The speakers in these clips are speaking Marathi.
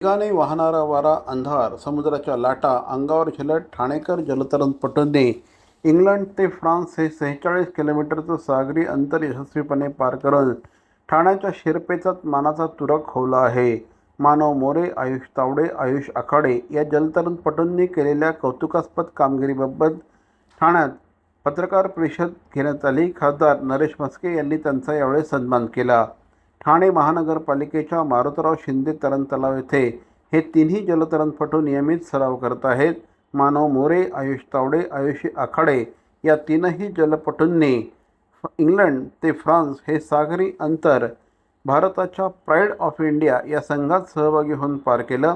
वेगाने वाहणारा वारा अंधार समुद्राच्या लाटा अंगावर झेलत ठाणेकर जलतरणपटूंनी इंग्लंड ते फ्रान्स हे सेहेचाळीस किलोमीटरचं सागरी अंतर यशस्वीपणे पार करत ठाण्याच्या शिरपेचात मानाचा तुरक होवला आहे. मानव मोरे आयुष तावडे आयुष आखाडे या जलतरणपटूंनी केलेल्या कौतुकास्पद कामगिरीबाबत ठाण्यात पत्रकार परिषद घेण्यात आली. खासदार नरेश म्हस्के यांनी त्यांचा यावेळी सन्मान केला. ठाणे महानगरपालिकेच्या मारुतराव शिंदे तरण तलाव येथे हे तिन्ही जलतरणपटू नियमित सराव करत आहेत. मानव मोरे आयुष तावडे आयुषी आखाडे या तीनही जलपटूंनी इंग्लंड ते फ्रान्स हे सागरी अंतर भारताच्या प्राईड ऑफ इंडिया या संघात सहभागी होऊन पार केलं.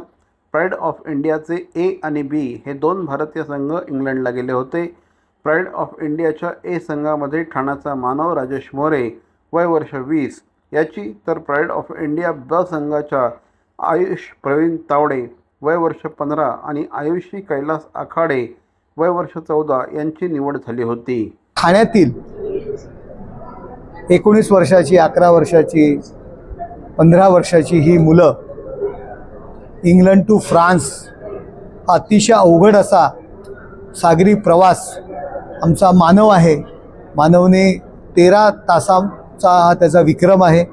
प्राईड ऑफ इंडियाचे ए आणि बी हे दोन भारतीय संघ इंग्लंडला गेले होते. प्राईड ऑफ इंडियाच्या ए संघामध्ये ठाण्याचा मानव राजेश मोरे वय वर्ष वीस याची तर प्राईड ऑफ इंडिया ब संघाच्या आयुष प्रवीण तावडे वय वर्ष पंधरा आणि आयुषी कैलास आखाडे वय वर्ष चौदा यांची निवड झाली होती. ठाण्यातील एकोणीस वर्षाची अकरा वर्षाची पंधरा वर्षाची ही मुलं इंग्लंड टू फ्रान्स अतिशय अवघड असा सागरी प्रवास आमचा मानव आहे. मानवने तेरा तासांचा हा त्याचा विक्रम आहे.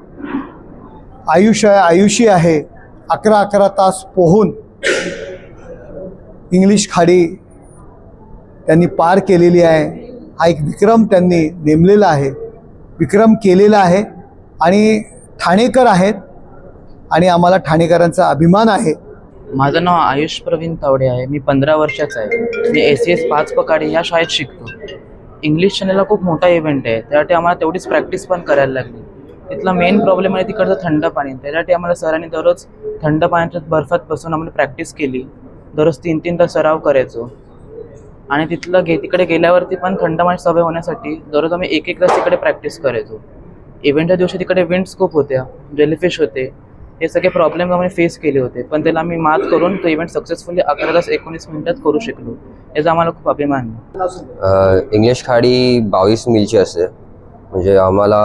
आयुष्य आहे आयुषी आहे. अकरा अकरा तास पोहून इंग्लिश खाडी त्यांनी पार केलेली आहे. हा एक विक्रम त्यांनी नेमलेला आहे. विक्रम केलेला आहे आणि ठाणेकर आहेत आणि आम्हाला ठाणेकरांचा अभिमान आहे. माझं नाव आयुष प्रवीण तावडे आहे. मी पंधरा वर्षाचा आहे. मी एस सी एस पाच पकाडे ह्या शाळेत शिकतो. इंग्लिश चॅनलला खूप मोठा इव्हेंट आहे. त्यासाठी आम्हाला तेवढीच प्रॅक्टिस पण करायला लागली. तिथला मेन प्रॉब्लेम आहे तिकडचं थंड पाणी. त्यासाठी आम्हाला सरांनी दररोज थंड पाण्याच्या बर्फात बसून आम्हाला प्रॅक्टिस केली. दररोज तीन तीन तास सराव करायचो. आणि तिथलं गे तिकडे गेल्यावरती पण थंड पाण्याची सवय होण्यासाठी दररोज आम्ही एक एक तास तिकडे प्रॅक्टिस करायचो. इव्हेंटच्या दिवशी तिकडे विंड्स खूप होत्या जेलीफिश होते. हे सगळे प्रॉब्लेम आम्ही फेस केले होते. पण त्याला आम्ही मात करून तो इव्हेंट सक्सेसफुली अकरा तास एकोणीस मिनिटात करू शकलो. याचा आम्हाला खूप अभिमान आहे. इंग्लिश खाडी बावीस मिलची असते. म्हणजे आम्हाला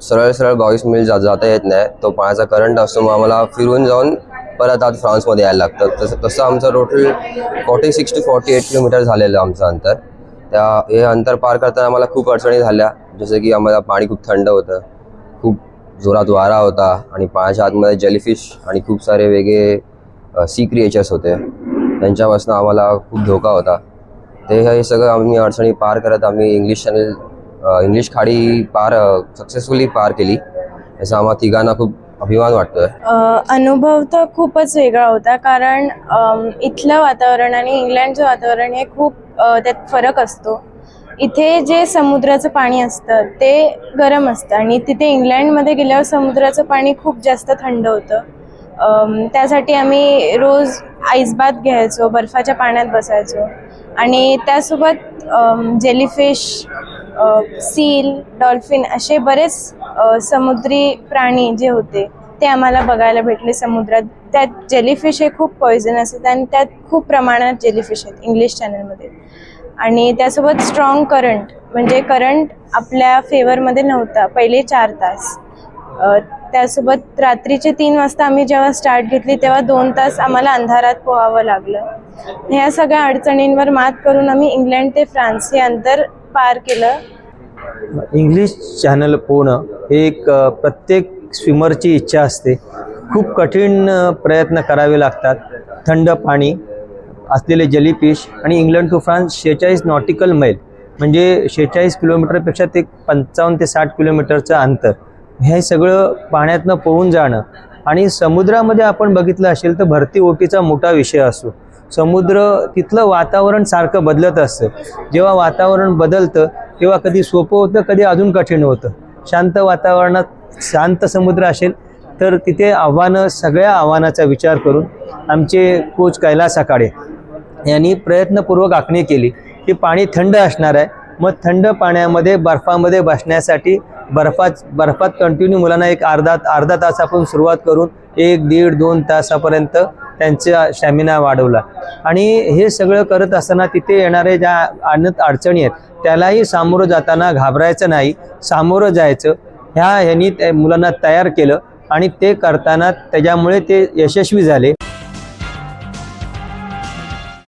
सरळ सरळ बावीस मिल जा जाता येत नाही. तो पाण्याचा करंट असतो मग आम्हाला फिरून जाऊन परत आज फ्रान्समध्ये यायला लागतं. तसं तसं आमचं total forty six to forty eight kilometre झालेलं आमचं अंतर. त्या हे अंतर पार करताना आम्हाला खूप अडचणी झाल्या. जसं की आम्हाला पाणी खूप थंड होतं. खूप जोरात वारा होता आणि पाण्याच्या आतमध्ये जेलीफिश आणि खूप सारे वेगळे सी क्रिएचर्स होते. त्यांच्यापासून आम्हाला खूप धोका होता. ते हे सगळं आम्ही अडचणी पार करत आम्ही इंग्लिश चॅनल इंग्लिश खाडी पार सक्सेसफुली पार केली. याचा आम्हा तिघांना खूप अभिमान वाटतोय. अनुभव तर खूपच वेगळा होता कारण इथलं वातावरण आणि इंग्लंडचं वातावरण हे खूप त्यात फरक असतो. इथे जे समुद्राचं पाणी असतं ते गरम असतं आणि तिथे इंग्लंडमध्ये गेल्यावर समुद्राचं पाणी खूप जास्त थंड होतं. त्यासाठी आम्ही रोज आईसबात घ्यायचो बर्फाच्या पाण्यात बसायचो आणि त्यासोबत जेलीफिश सील डॉल्फिन असे बरेच समुद्री प्राणी जे होते ते आम्हाला बघायला भेटले समुद्रात. त्यात जेलीफिश हे खूप पॉयझनस आहेत आणि त्यात खूप प्रमाणात जेलीफिश आहेत इंग्लिश चॅनलमध्ये आणि त्यासोबत स्ट्रॉंग करंट म्हणजे करंट आपल्या फेवरमध्ये नव्हता पहिले चार तास. त्यासोबत रात्रीचे तीन वाजता आम्ही जेव्हा स्टार्ट घेतली तेव्हा दोन तास आम्हाला अंधारात पोहावं लागलं. ह्या सगळ्या अडचणींवर मात करून आम्ही इंग्लंड ते फ्रान्स हे अंतर पार केलं? इंग्लिश चॅनल पोहणं हे एक प्रत्येक स्विमरची इच्छा असते. खूप कठीण प्रयत्न करावे लागतात. थंड पाणी असलेले जलीफिश आणि इंग्लंड टू फ्रान्स शेहेचाळीस नॉटिकल मैल म्हणजे शेहेचाळीस किलोमीटरपेक्षा ते पंचावन्न ते साठ किलोमीटरचं अंतर. हे सगळं पाण्यातनं पोहून जाणं आणि समुद्रामध्ये आपण बघितलं असेल तर भरती ओटीचा मोठा विषय असतो समुद्र तिथलं वातावरण सारखं बदलत असतं. जेव्हा वातावरण बदलतं तेव्हा कधी सोपं होतं कधी अजून कठीण होतं. शांत वातावरणात शांत समुद्र असेल तर तिथे आव्हानं सगळ्या आव्हानाचा विचार करून आमचे कोच कैलास सकाळे यांनी प्रयत्नपूर्वक आखणी केली की पाणी थंड असणार आहे. मग थंड पाण्यामध्ये बर्फामध्ये बसण्यासाठी बर्फात बर्फात कंटिन्यू मुलांना एक अर्धा अर्धा तास आपण सुरुवात करून एक दीड दोन तासापर्यंत त्यांचा स्टॅमिना वाढवला. आणि हे सगळं करत असताना तिथे येणारे ज्या अनेक अडचणी आहेत त्यालाही सामोरं जाताना घाबरायचं नाही. सामोरं जायचं. ह्या ह्यांनी त्या मुलांना तयार केलं आणि ते करताना त्याच्यामुळे ते यशस्वी झाले.